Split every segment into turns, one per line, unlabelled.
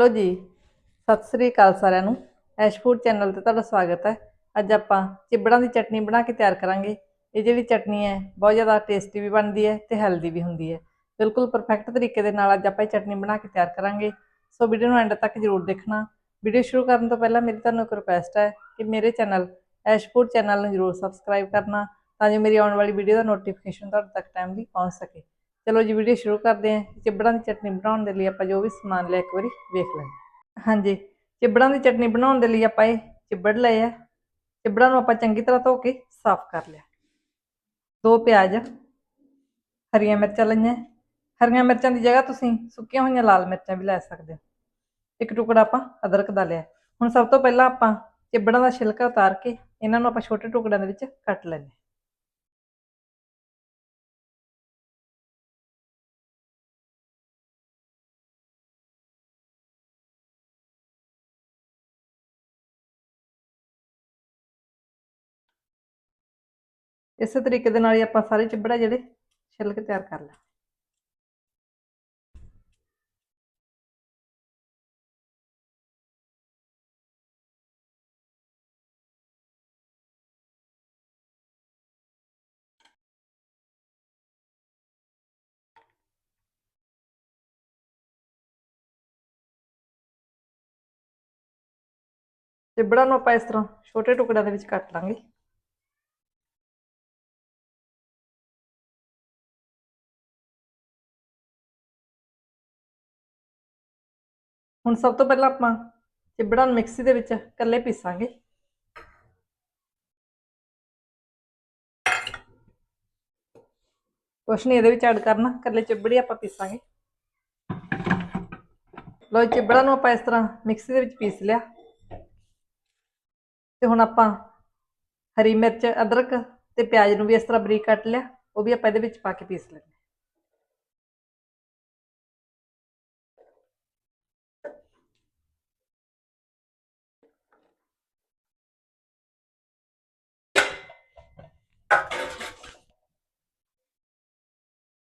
Hello ਜੀ, ਸਤਿ ਸ੍ਰੀ ਅਕਾਲ ਸਾਰਿਆਂ ਨੂੰ। ਐਸ਼ ਫੂਡ ਚੈਨਲ ਤੇ ਤੁਹਾਡਾ ਸਵਾਗਤ ਹੈ। ਅੱਜ ਆਪਾਂ ਚਿਬੜਾਂ ਦੀ ਚਟਨੀ ਬਣਾ ਕੇ ਤਿਆਰ ਕਰਾਂਗੇ। ਇਹ ਜਿਹੜੀ ਚਟਨੀ ਹੈ, ਬਹੁਤ ਜ਼ਿਆਦਾ ਟੇਸਟੀ ਵੀ ਬਣਦੀ ਹੈ ਤੇ ਹੈਲਦੀ ਵੀ ਹੁੰਦੀ ਹੈ। ਬਿਲਕੁਲ ਪਰਫੈਕਟ ਤਰੀਕੇ ਦੇ ਨਾਲ ਅੱਜ ਆਪਾਂ ਇਹ ਚਟਨੀ ਬਣਾ ਕੇ ਤਿਆਰ ਕਰਾਂਗੇ। ਸੋ ਵੀਡੀਓ ਨੂੰ ਐਂਡ ਤੱਕ ਜ਼ਰੂਰ ਦੇਖਣਾ। ਵੀਡੀਓ ਸ਼ੁਰੂ ਕਰਨ ਤੋਂ ਪਹਿਲਾਂ ਮੇਰੀ ਤੁਹਾਨੂੰ ਇੱਕ ਰਿਕੁਐਸਟ ਹੈ ਕਿ ਮੇਰੇ ਚੈਨਲ ਐਸ਼ ਫੂਡ ਚੈਨਲ ਨੂੰ ਜ਼ਰੂਰ ਸਬਸਕ੍ਰਾਈਬ ਕਰਨਾ, ਤਾਂ ਜੋ ਮੇਰੀ ਆਉਣ ਵਾਲੀ ਵੀਡੀਓ ਦਾ ਨੋਟੀਫਿਕੇਸ਼ਨ ਤੁਹਾਡੇ ਤੱਕ ਟਾਈਮਲੀ ਪਹੁੰਚ ਸਕੇ। ਚਲੋ ਜੀ ਵੀਡੀਓ ਸ਼ੁਰੂ ਕਰਦੇ ਹਾਂ। ਚਿਬੜਾਂ ਦੀ ਚਟਨੀ ਬਣਾਉਣ ਦੇ ਲਈ ਆਪਾਂ ਜੋ ਵੀ ਸਮਾਨ ਲਿਆ, ਇੱਕ ਵਾਰੀ ਵੇਖ ਲੈਂਦੇ ਹਾਂ। ਹਾਂਜੀ, ਚਿਬੜਾਂ ਦੀ ਚਟਨੀ ਬਣਾਉਣ ਦੇ ਲਈ ਆਪਾਂ ਇਹ ਚਿਬੜ ਲਏ ਆ। ਚਿਬੜਾਂ ਨੂੰ ਆਪਾਂ ਚੰਗੀ ਤਰ੍ਹਾਂ ਧੋ ਕੇ ਸਾਫ਼ ਕਰ ਲਿਆ। ਦੋ ਪਿਆਜ਼, ਹਰੀਆਂ ਮਿਰਚਾਂ ਲਈਆਂ। ਹਰੀਆਂ ਮਿਰਚਾਂ ਦੀ ਜਗ੍ਹਾ ਤੁਸੀਂ ਸੁੱਕੀਆਂ ਹੋਈਆਂ ਲਾਲ ਮਿਰਚਾਂ ਵੀ ਲੈ ਸਕਦੇ ਹੋ। ਇੱਕ ਟੁਕੜਾ ਆਪਾਂ ਅਦਰਕ ਦਾ ਲਿਆ। ਹੁਣ ਸਭ ਤੋਂ ਪਹਿਲਾਂ ਆਪਾਂ ਚਿਬੜਾਂ ਦਾ ਛਿਲਕਾ ਉਤਾਰ ਕੇ ਇਹਨਾਂ ਨੂੰ ਆਪਾਂ ਛੋਟੇ ਟੁਕੜਿਆਂ ਦੇ ਵਿੱਚ ਕੱਟ ਲੈਂਦੇ ਇਸੇ ਤਰੀਕੇ ਦੇ ਨਾਲ ਹੀ ਆਪਾਂ ਸਾਰੇ ਚਿਬੜਾ ਜਿਹੜੇ ਛਿੱਲ ਕੇ ਤਿਆਰ ਕਰ ਲੈ। ਚਿਬੜਾ ਨੂੰ ਆਪਾਂ ਇਸ ਤਰ੍ਹਾਂ ਛੋਟੇ ਟੁਕੜਿਆਂ ਦੇ ਵਿੱਚ ਕੱਟ ਲਾਂਗੇ। ਹੁਣ ਸਭ ਤੋਂ ਪਹਿਲਾਂ ਆਪਾਂ ਚਿਬੜਾਂ ਨੂੰ ਮਿਕਸੀ ਦੇ ਵਿੱਚ ਇਕੱਲੇ ਪੀਸਾਂਗੇ। ਕੁਛ ਨਹੀਂ, ਇਹਦੇ ਵਿੱਚ ਐਡ ਕਰਨਾ, ਇਕੱਲੇ ਚਿਬੜੀ ਆਪਾਂ ਪੀਸਾਂਗੇ। ਲੋ ਚਿਬੜਾਂ ਨੂੰ ਆਪਾਂ ਇਸ ਤਰ੍ਹਾਂ ਮਿਕਸੀ ਦੇ ਵਿੱਚ ਪੀਸ ਲਿਆ। ਤੇ ਹੁਣ ਆਪਾਂ ਹਰੀ ਮਿਰਚ, ਅਦਰਕ ਤੇ ਪਿਆਜ਼ ਨੂੰ ਵੀ ਇਸ ਤਰ੍ਹਾਂ ਬਰੀਕ ਕੱਟ ਲਿਆ, ਉਹ ਵੀ ਆਪਾਂ ਇਹਦੇ ਵਿੱਚ ਪਾ ਕੇ ਪੀਸ ਲੈਂਦੇ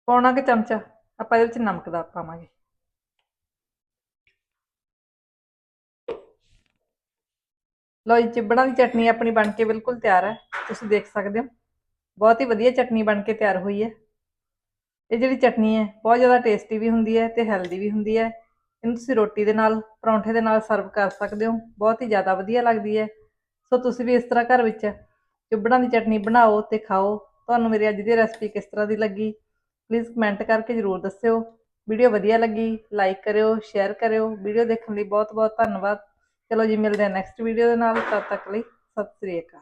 ਪੌਣਾ ਕੁ ਚਮਚਾ? ਆਪਾਂ ਇਹਦੇ ਵਿੱਚ ਨਮਕ ਦਾ ਪਾਵਾਂਗੇ। ਲਓ ਜੀ, ਚਿਬੜਾਂ ਦੀ ਚਟਨੀ ਆਪਣੀ ਬਣ ਕੇ ਬਿਲਕੁਲ ਤਿਆਰ ਹੈ। ਤੁਸੀਂ ਦੇਖ ਸਕਦੇ ਹੋ। ਬਹੁਤ ਹੀ ਵਧੀਆ ਚਟਨੀ ਬਣ ਕੇ ਤਿਆਰ ਹੋਈ ਹੈ। ਇਹ ਜਿਹੜੀ ਚਟਨੀ ਹੈ, ਬਹੁਤ ਜ਼ਿਆਦਾ ਟੇਸਟੀ ਵੀ ਹੁੰਦੀ ਹੈ ਤੇ ਹੈਲਦੀ ਵੀ ਹੁੰਦੀ ਹੈ। ਇਹਨੂੰ ਤੁਸੀਂ ਰੋਟੀ ਦੇ ਨਾਲ, ਪਰੌਂਠੇ ਦੇ ਨਾਲ ਸਰਵ ਕਰ ਸਕਦੇ ਹੋ। ਬਹੁਤ ਹੀ ਜ਼ਿਆਦਾ ਵਧੀਆ ਲੱਗਦੀ ਹੈ। ਸੋ ਤੁਸੀਂ ਵੀ ਇਸ ਤਰ੍ਹਾਂ ਘਰ ਵਿੱਚ ਚਿਬੜਾਂ ਦੀ ਚਟਨੀ ਬਣਾਓ ਤੇ ਖਾਓ। ਤੁਹਾਨੂੰ ਮੇਰੀ ਅੱਜ ਦੀ ਰੈਸਪੀ ਕਿਸ ਤਰ੍ਹਾਂ ਦੀ ਲੱਗੀ? ਪਲੀਜ਼ ਕਮੈਂਟ ਕਰਕੇ ਜ਼ਰੂਰ ਦੱਸਿਓ। ਵੀਡੀਓ ਵਧੀਆ ਲੱਗੀ ਲਾਈਕ ਕਰਿਓ ਸ਼ੇਅਰ ਕਰਿਓ। ਵੀਡੀਓ ਦੇਖਣ ਲਈ ਬਹੁਤ ਬਹੁਤ ਧੰਨਵਾਦ। ਚਲੋ ਜੀ, ਮਿਲਦੇ ਹਾਂ ਨੈਕਸਟ ਵੀਡੀਓ ਦੇ ਨਾਲ। ਤਦ ਤੱਕ ਲਈ ਸਤਿ ਸ੍ਰੀ ਅਕਾਲ।